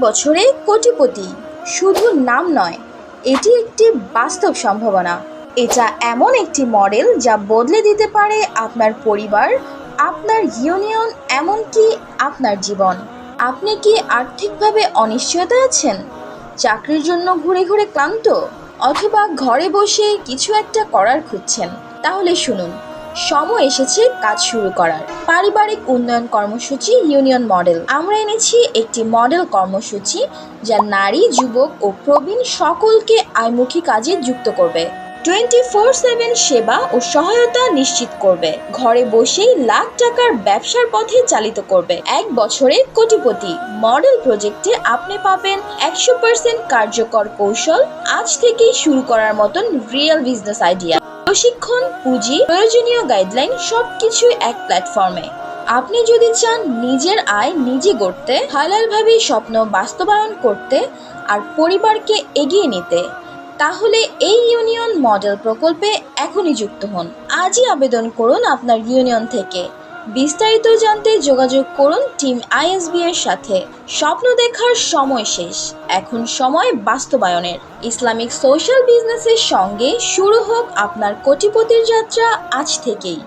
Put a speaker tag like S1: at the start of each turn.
S1: বছরে কোটিপতি। শুধু নাম নয়, এটি একটি বাস্তব সম্ভাবনা। এটা এমন একটি মডেল যা বদলে দিতে পারে আপনার পরিবার, আপনার ইউনিয়ন, এমনকি আপনার জীবন। আপনি কি আর্থিকভাবে অনিশ্চয়তা আছেন? চাকরির জন্য ঘুরে ঘুরে ক্লান্ত? অথবা ঘরে বসে কিছু একটা করার খুঁজছেন? তাহলে শুনুন সময় এসেছে কাজ শুরু করার। পারিবারিক উন্নয়ন কর্মসূচি ইউনিয়ন মডেল। আমরা এনেছি একটি মডেল কর্মসূচি যা নারী, যুবক ও প্রবীণ সকলকে আয়মুখী কাজে যুক্ত করবে। টোয়েন্টি ফোর সেভেন সেবা ও সহায়তা নিশ্চিত করবে। ঘরে বসেই লাখ টাকার ব্যবসার পথে চালিত করবে। এক বছরে কোটিপতি। মডেল প্রজেক্টে আপনি পাবেন একশো পার্সেন্ট কার্যকর কৌশল আজ থেকেই শুরু করার মতন রিয়েল বিজনেস আইডিয়া। প্রশিক্ষণ, পুঁজি, প্রয়োজনীয় গাইডলাইন সবকিছু এক প্ল্যাটফর্মে আপনি যদি চান নিজের আয় নিজে গড়তে, হালালভাবে স্বপ্ন বাস্তবায়ন করতে আর পরিবারকে এগিয়ে নিতে, তাহলে এই ইউনিয়ন মডেল প্রকল্পে এখনই যুক্ত হন। আজই আবেদন করুন আপনার ইউনিয়ন থেকে। বিস্তারিত জানতে যোগাযোগ করুন টিম আইএসবি এর সাথে। স্বপ্ন দেখার সময় শেষ। এখন সময় বাস্তবায়নের। ইসলামিক সোশ্যাল বিজনেসের সঙ্গে শুরু হোক আপনার কোটিপতির যাত্রা আজ থেকেই।